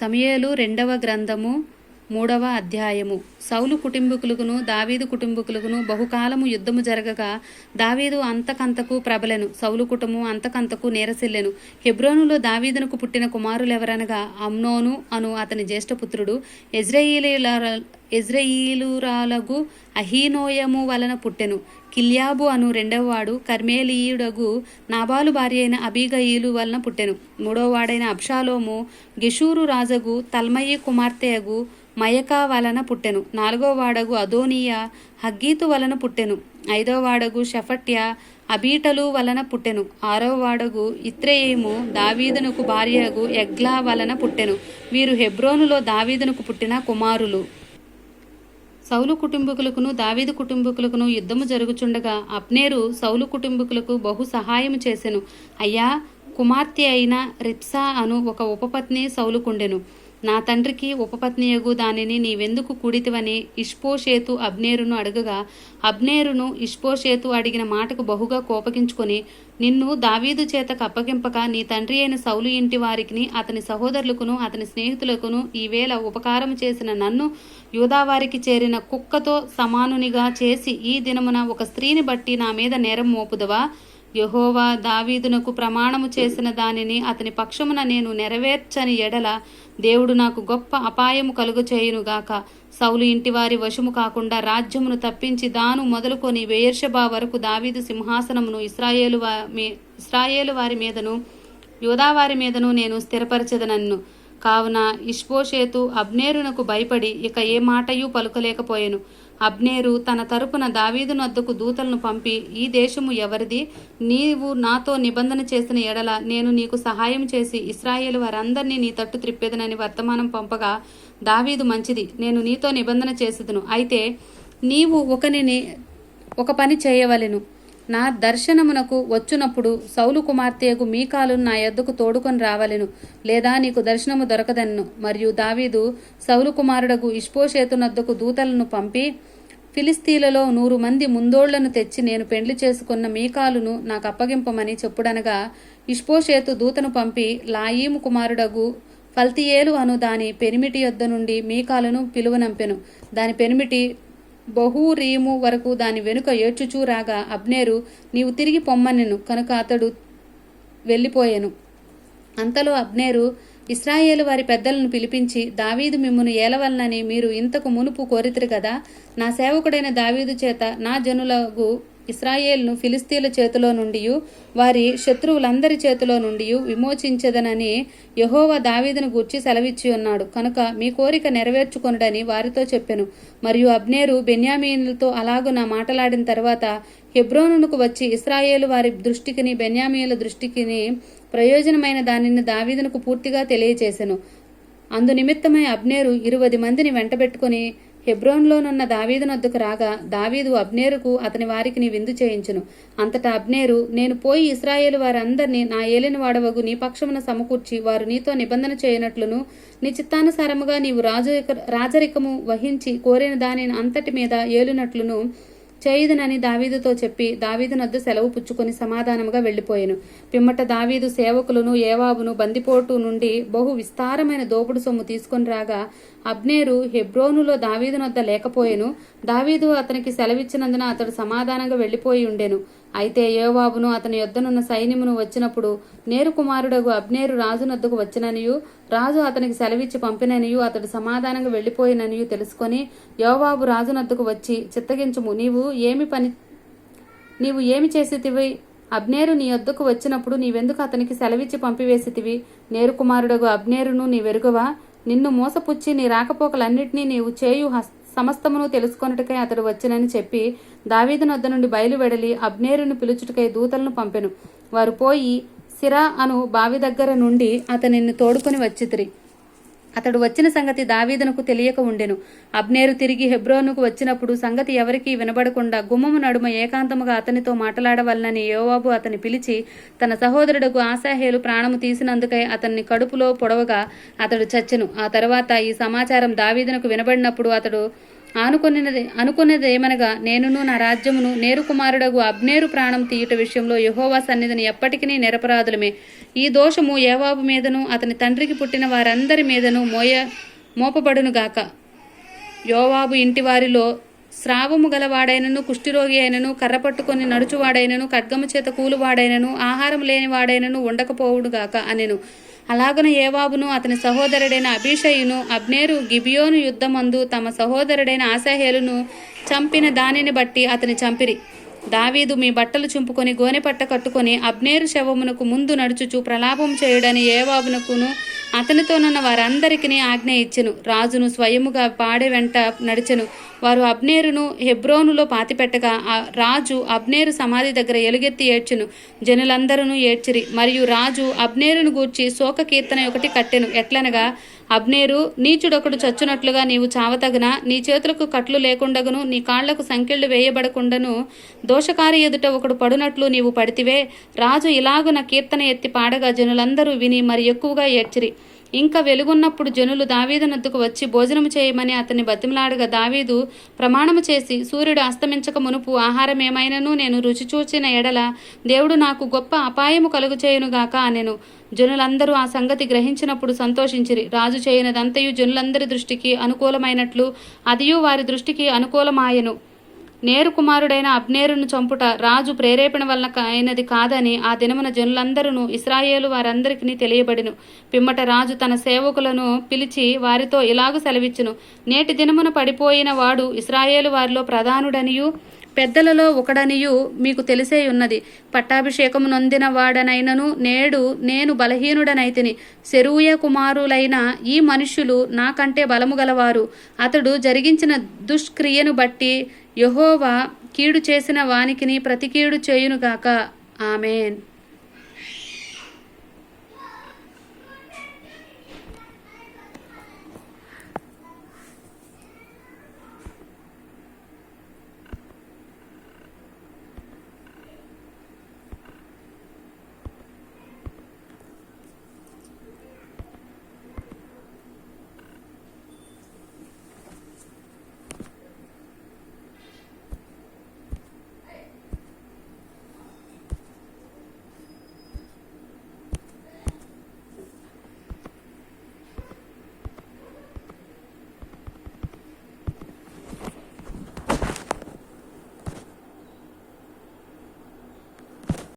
సమయలు రెండవ గ్రంథము మూడవ అధ్యాయము. సౌలు కుటుంబకులకును దావీదు కుటుంబకులకును బహుకాలము యుద్ధము జరగగా దావీదు అంతకంతకు ప్రబలెను. సౌలు కుటుంబం అంతకంతకు నేరసిల్లెను. హెబ్రోనులో దావీదునకు పుట్టిన కుమారులెవరనగా అమ్నోను అను అతని జ్యేష్ఠపుత్రుడు ఎజ్రయిలీల ఎజ్రయీలురాలగు అహీనోయము వలన పుట్టెను. కిల్యాబు అను రెండవవాడు కర్మేలీయుడగు నాబాలు భార్య అయిన అబీగయీలు వలన పుట్టెను. మూడవవాడైన అబ్షాలోము గెషూరు రాజగు తల్మయి కుమార్తెయగు మయకా వలన పుట్టెను. నాలుగో వాడగు అదోనియా హగ్గీతు వలన పుట్టెను. ఐదో వాడగు షఫట్య అబీటలు వలన పుట్టెను. ఆరో వాడగు ఇత్రేయేము దావీదునకు భార్యగు ఎగ్లా వలన పుట్టెను. వీరు హెబ్రోనులో దావీదునకు పుట్టిన కుమారులు. సౌలు కుటుంబకులకును దావీదు కుటుంబకులకును యుద్ధము జరుగుచుండగా అప్నేరు సౌలు కుటుంబకులకు బహు సహాయము చేసెను. అయ్యా కుమార్తె అయిన రిప్సా అను ఒక ఉపపత్ని సౌలుకుండెను నా తండ్రికి ఉపపత్నియగు దానిని నీవెందుకు కుడితివని ఇష్పోషేతు అబ్నేరును అడగగా అబ్నేరును ఇష్పోషేతు అడిగిన మాటకు బహుగా కోపగించుకొని నిన్ను దావీదు చేతకు అప్పగింపక నీ తండ్రి అయిన సౌలు ఇంటి వారికి అతని సహోదరులకును అతని స్నేహితులకును ఈవేళ ఉపకారం చేసిన నన్ను యూదావారికి చేరిన కుక్కతో సమానునిగా చేసి ఈ దినమున ఒక స్త్రీని బట్టి నా మీద నేరం మోపుదవా? యహోవా దావీదునకు ప్రమాణము చేసిన దానిని అతని పక్షమున నేను నెరవేర్చని ఎడల దేవుడు నాకు గొప్ప అపాయము కలుగు చేయునుగాక సౌలు ఇంటివారి వశము కాకుండా రాజ్యమును తప్పించి దాను మొదలుకొని వేయర్షబా వరకు దావీదు సింహాసనమును ఇస్రాయేలు వా మీ ఇస్రాయేలు వారి మీదను యోదావారి మీదను నేను స్థిరపరచదనన్ను. కావున ఇష్పోషేతు అబ్నేరునకు భయపడి ఇక ఏ మాటయూ పలుకలేకపోయాను. అబ్నేరు తన తరపున దావీదునద్దకు దూతలను పంపి ఈ దేశము ఎవరిది? నీవు నాతో నిబంధన చేసిన ఎడల నేను నీకు సహాయం చేసి ఇస్రాయేల్ వారందరినీ నీ తట్టు త్రిప్పేదనని వర్తమానం పంపగా దావీదు మంచిది నేను నీతో నిబంధన చేసేదను. అయితే నీవు ఒకనిని ఒక పని చేయవలెను. నా దర్శనమునకు వచ్చునప్పుడు సౌలు కుమార్తెకు మీకాలు నా యొద్దకు తోడుకొని రావలెను లేదా నీకు దర్శనము దొరకదన్ను మరియు దావీదు సౌలు కుమారుడగు ఇష్పోషేతునద్దకు దూతలను పంపి ఫిలిస్తీలలో నూరు మంది ముందోళ్ళను తెచ్చి నేను పెండ్లి చేసుకున్న మీకాలును నాకు అప్పగింపమని చెప్పుడనగా ఇష్పోషేతు దూతను పంపి లాయీము కుమారుడగు ఫల్తియేలు అను దాని పెనిమిటి యొద్ద నుండి మీకాలును పిలువనంపెను. దాని పెనిమిటి బహూరీము వరకు దాని వెనుక ఏడ్చుచూ రాగా అబ్నేరు నీవు తిరిగి పొమ్మనెను కనుక అతడు వెళ్ళిపోయాను. అంతలో అబ్నేరు ఇస్రాయేలు వారి పెద్దలను పిలిపించి దావీదు మిమ్మును ఏలవలనని మీరు ఇంతకు మునుపు కోరితురు కదా నా సేవకుడైన దావీదు చేత నా జనులకు ఇస్రాయేల్ను ఫిలిస్తీన్ల చేతిలో నుండి వారి శత్రువులందరి చేతిలో నుండి విమోచించదనని యహోవా దావీదును గూర్చి సెలవిచ్చి ఉన్నాడు. కనుక మీ కోరిక నెరవేర్చుకొనుడని వారితో చెప్పెను. మరియు అబ్నేరు బెన్యామీనులతో అలాగున మాటలాడిన తర్వాత హెబ్రోనునకు వచ్చి ఇస్రాయేలు వారి దృష్టికిని బెన్యామీనుల దృష్టికిని ప్రయోజనమైన దానిని దావీదునకు పూర్తిగా తెలియచేసెను అందు నిమిత్తమై అబ్నేరు ఇరువది మందిని వెంటబెట్టుకుని హెబ్రోన్లోనున్న దావీదు నొద్దకు రాగా దావీదు అబ్నేరుకు అతని వారికి నీ విందు చేయించును. అంతటా అబ్నేరు నేను పోయి ఇస్రాయేలు వారందరినీ నా ఏలిన వాడవగు నీ పక్షమున సమకూర్చి వారు నీతో నిబంధన చేయనట్లును. నీ చిత్తానుసారముగా నీవు రాజు రాజరికము వహించి కోరిన దానిని అంతటి మీద ఏలునట్లును. చేయుదునని దావీదుతో చెప్పి దావీదునద్దు సెలవు పుచ్చుకొని సమాధానముగా వెళ్ళిపోయాను. పిమ్మట దావీదు సేవకులను ఏవాబును బందిపోటు నుండి బహు విస్తారమైన దోపుడు సొమ్ము తీసుకొని రాగా అబ్నేరు హెబ్రోనులో దావీదు నద్ద లేకపోయెను. దావీదు అతనికి సెలవిచ్చినందున అతడు సమాధానంగా వెళ్ళిపోయి ఉండెను. అయితే యోవాబును అతని యొద్దనున్న సైన్యమును వచ్చినప్పుడు నేరు కుమారుడగు అబ్నేరు రాజు వచ్చిననియు రాజు అతనికి సెలవిచ్చి పంపిననియు అతడు సమాధానంగా వెళ్ళిపోయిననియు తెలుసుకొని యోవాబు రాజు నద్దకు వచ్చి చిత్తగించుము నీవు ఏమి పని నీవు ఏమి చేసితివి? అబ్నేరు నీ వద్దకు వచ్చినప్పుడు నీవెందుకు అతనికి సెలవిచ్చి పంపివేసితివి? నేరు కుమారుడగు అబ్నేరును నీ వెరుగవా నిన్ను మోసపుచ్చి నీ రాకపోకలన్నిటినీ నీవు చేయు హస్త సమస్తమును తెలుసుకొనుటకై అతడు వచ్చినని చెప్పి దావీదు నొద్ద నుండి బయలువెడలి అబ్నేరును పిలుచుటకై దూతలను పంపెను. వారు పోయి సిరా అను బావి దగ్గర నుండి అతనిని తోడుకొని వచ్చితిరి. అతడు వచ్చిన సంగతి దావీదునకు తెలియక ఉండెను. అబ్నేరు తిరిగి హెబ్రోనుకు వచ్చినప్పుడు సంగతి ఎవరికీ వినబడకుండా గుమ్మము నడుమ ఏకాంతముగా అతనితో మాట్లాడవలనని యోవాబు అతని పిలిచి తన సహోదరుడుకు ఆశాహేలు ప్రాణము తీసినందుకై అతన్ని కడుపులో పొడవగా అతడు చచ్చెను. ఆ తర్వాత ఈ సమాచారం దావీదనకు వినబడినప్పుడు అతడు ఆనుకున్నది అనుకున్నది ఏమనగా నేనును నా రాజ్యమును నేరు కుమారుడగు అబ్నేరు ప్రాణం తీయుట విషయంలో యహోవా సన్నిధిని ఎప్పటికీ నిరపరాధులమే. ఈ దోషము ఏవాబు మీదను అతని తండ్రికి పుట్టిన వారందరి మీదను మోయ మోపబడునుగాక యోవాబు ఇంటి వారిలో స్రావము గలవాడైనను కుష్టిరోగి అయినను కర్ర పట్టుకొని నడుచువాడైనను ఖడ్గము చేత కూలువాడైనను ఆహారం లేనివాడైనను ఉండకపోవుడుగాక అనెను. అలాగను ఏవాబును అతని సహోదరుడైన అభిషయును అబ్నేరు గిబియోను యుద్ధమందు తమ సహోదరుడైన ఆశాహేలును చంపిన దానిని బట్టి అతని చంపిరి. దావీదు మీ బట్టలు చుంపుకొని గోనెపట్ట కట్టుకొని అబ్నేరు శవమునకు ముందు నడుచుచు ప్రలాపం చేయుడని ఏవాబునకును అతనితోనున్న వారందరికీ ఆజ్ఞ ఇచ్చెను. రాజును స్వయముగా పాడె వెంట నడిచెను. వారు అబ్నేరును హెబ్రోనులో పాతిపెట్టగా ఆ రాజు అబ్నేరు సమాధి దగ్గర ఎలుగెత్తి ఏడ్చెను. జనులందరూ ఏడ్చిరి. మరియు రాజు అబ్నేరును గూర్చి శోక కీర్తన ఒకటి కట్టెను. ఎట్లనగా అబ్నేరు నీచుడొకడు చచ్చునట్లుగా నీవు చావతగన నీ చేతులకు కట్లు లేకుండగను నీ కాళ్ళకు సంకెళ్ళు వేయబడకుండను దోషకారి ఎదుట ఒకడు పడునట్లు నీవు పడితివే రాజు ఇలాగున కీర్తన ఎత్తి పాడగా జనులందరూ విని మరి ఎక్కువగా ఏడ్చిరి. ఇంకా వెలుగున్నప్పుడు జనులు దావీదునద్దుకు వచ్చి భోజనము చేయమని అతన్ని బతిమలాడగా దావీదు ప్రమాణము చేసి సూర్యుడు అస్తమించక మునుపు ఆహారం ఏమైనను నేను రుచి చూచిన ఎడల దేవుడు నాకు గొప్ప అపాయము కలుగు చేయునుగాక అనెను. జనులందరూ ఆ సంగతి గ్రహించినప్పుడు సంతోషించిరి. రాజు చేయనదంతయు జనులందరి దృష్టికి అనుకూలమైనట్లు అదియు వారి దృష్టికి అనుకూలమాయెను. నేరు కుమారుడైన అబ్నేరును చంపుట రాజు ప్రేరేపణ వలన అయినది కాదని ఆ దినమున జనులందరూ ఇస్రాయేలు వారందరికీ తెలియబడిను. పిమ్మట రాజు తన సేవకులను పిలిచి వారితో ఇలాగు సెలవిచ్చును. నేటి దినమున పడిపోయిన వాడు ఇస్రాయేలు వారిలో ప్రధానుడనియు పెద్దలలో ఒకడనియు మీకు తెలిసే ఉన్నది పట్టాభిషేకము నొందిన వాడనైనను నేడు నేను బలహీనుడనైతిని. శరూయ కుమారులైన ఈ మనుష్యులు నాకంటే బలము గలవారు. అతడు జరిగించిన దుష్క్రియను బట్టి యెహోవా కీడు చేసిన వానికిని ప్రతికీడు చేయునుగాక. ఆమెన్.